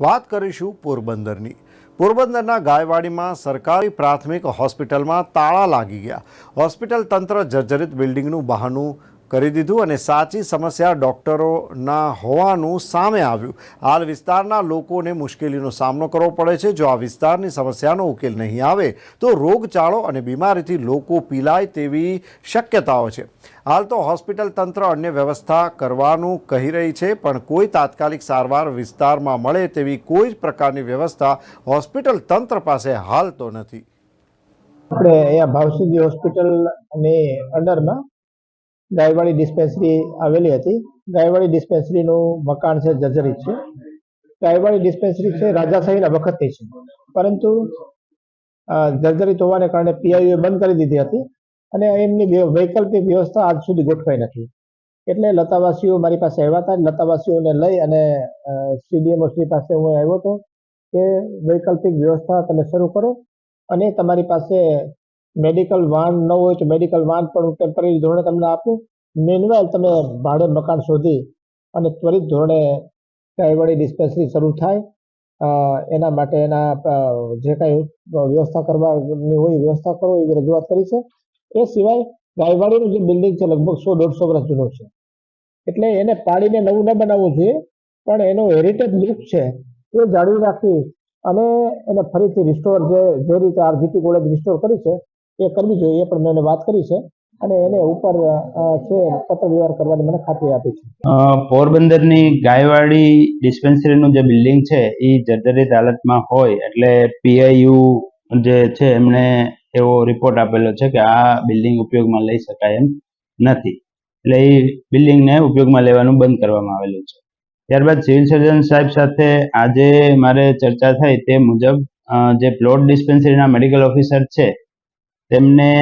વાત કરીશું પોરબંદરની. પોરબંદરના ગાયવાડીમાં સરકારી પ્રાથમિક હોસ્પિટલમાં તાળા લાગી ગયા. હોસ્પિટલ તંત્ર જર્જરિત બિલ્ડિંગનું બહાનું કરી દીધું અને સાચી સમસ્યા ડૉક્ટરોના હોવાનું સામે આવ્યું. હાલ વિસ્તારના લોકોને મુશ્કેલીનો સામનો કરવો પડે છે. જો આ વિસ્તારની સમસ્યાનો ઉકેલ નહીં આવે, તો રોગચાળો અને બીમારીથી લોકો પીલાય તેવી શક્યતાઓ છે. હાલ તો હોસ્પિટલ તંત્ર અન્ય વ્યવસ્થા કરવાનું કહી રહી છે, પણ કોઈ તાત્કાલિક સારવાર વિસ્તારમાં મળે તેવી કોઈ જ પ્રકારની વ્યવસ્થા હોસ્પિટલ તંત્ર પાસે હાલ તો નથી. આપણે અહીંયા ભાવસિદ્ધિ હોસ્પિટલની અંડરમાં ગાયવાડી ડિસ્પેન્સરી આવેલી હતી. ગાયવાડી ડિસ્પેન્સરીનું મકાન છે જર્જરિત છે. ગાયવાડી ડિસ્પેન્સરી છે રાજાશાહીના વખતની છે. પરંતુ જર્જરિત હોવાને કારણે પીઆઈએ બંધ કરી દીધી હતી અને એમની વૈકલ્પિક વ્યવસ્થા આજ સુધી ગોઠવાઈ નથી. એટલે લતાવાસીઓ મારી પાસે આવ્યા હતા. લતાવાસીઓને લઈ અને સીડીએમઓ શ્રી પાસે હું આવ્યો હતો કે વૈકલ્પિક વ્યવસ્થા તમે શરૂ કરો અને તમારી પાસે મેડિકલ વાન ન હોય તો મેડિકલ વાન પણ હું ટેમ્પરરી ધોરણે તમને આપું. મેન્યુઅલ તમે ભાડે મકાન શોધી અને ત્વરિત ધોરણે ગાયવાડી ડિસ્પેન્સરી શરૂ થાય. એના માટે એના જે કાંઈ વ્યવસ્થા કરવાની હોય વ્યવસ્થા કરો એવી રજૂઆત કરી છે. એ સિવાય ગાયવાડીનું જે બિલ્ડિંગ છે લગભગ સો, દોઢસો વર્ષ જૂનું છે. એટલે એને પાડીને નવું ન બનાવવું જોઈએ, પણ એનો હેરિટેજ લુક છે એ જાળવી રાખવી અને એને ફરીથી રિસ્ટોર જે જે રીતે આરજીટી કોલેજ રિસ્ટોર કરી છે એ કરવી જોઈએ, એ પણ મેં વાત કરી છે. અને એને ઉપર છે પત્ર વ્યવહાર કરવાની મને ખાતરી આપી છે. પોરબંદરની ગાયવાડી ડિસ્પેન્સરીનું જે બિલ્ડિંગ છે, એ જર્જરિત હાલતમાં હોય એટલે પીઆઈયુ જે છે, એમણે એવો રિપોર્ટ આપેલો છે કે આ બિલ્ડિંગ ઉપયોગમાં લઈ શકાય એમ નથી. એટલે એ બિલ્ડિંગને ઉપયોગમાં લેવાનું બંધ કરવામાં આવેલું છે. ત્યારબાદ સિવિલ સર્જન સાહેબ સાથે આજે મારે ચર્ચા થઈ તે મુજબ જે પ્લોટ ડિસ્પેન્સરીના મેડિકલ ઓફિસર છે તેમને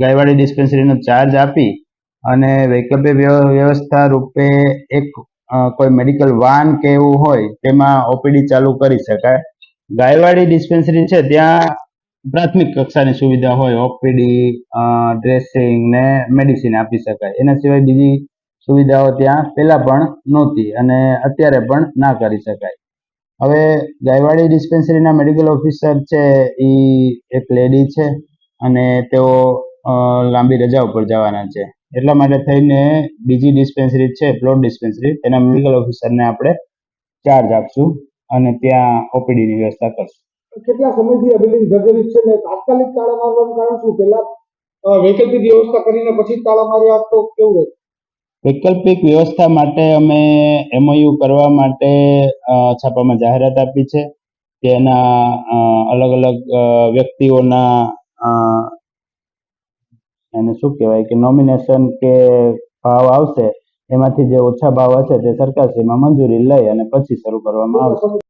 ગાયવાડી ડિસ્પેન્સરીનો ચાર્જ આપી અને વૈકલ્પિક વ્ય- વ્યવસ્થા રૂપે એક કોઈ મેડિકલ વાન કે એવું હોય, તેમાં ઓપીડી ચાલુ કરી શકાય. ગાયવાડી ડિસ્પેન્સરી છે, ત્યાં પ્રાથમિક કક્ષાની સુવિધા હોય, ઓપીડી ડ્રેસિંગ ને મેડિસિન આપી શકાય. એના સિવાય બીજી સુવિધાઓ ત્યાં પહેલા પણ નહોતી અને અત્યારે પણ ના કરી શકાય. હવે ગાયવાડી ડિસ્પેન્સરીના મેડિકલ ઓફિસર છે એ એક લેડી છે અને તેઓ લાંબી રજા ઉપર જવાના છે. એટલા માટે થઈને બીજી ડિસ્પેન્સરી છે, પ્લોટ ડિસ્પેન્સરી, તેના મેડિકલ ઓફિસરને આપણે ચાર્જ આપશું અને ત્યાં ઓપીડીની વ્યવસ્થા કરશું. કેટલા સમયથી આ જર્જરિત છે ને તાત્કાલિક તાળા મારવાનું કારણ શું? પહેલા વૈકલ્પિક વ્યવસ્થા કરીને પછી તાળા મારી તો કેવું રહે? વૈકલ્પિક વ્યવસ્થા માટે અમે એમઓયુ કરવા માટે છાપામાં જાહેરાત આપી છે તેના અલગ અલગ વ્યક્તિઓના એને શું કહેવાય કે નોમિનેશન કે ભાવ આવશે, એમાંથી જે ઓછા ભાવ હશે તે સરકારશ્રીમાં મંજૂરી લઈ અને પછી શરૂ કરવામાં આવશે.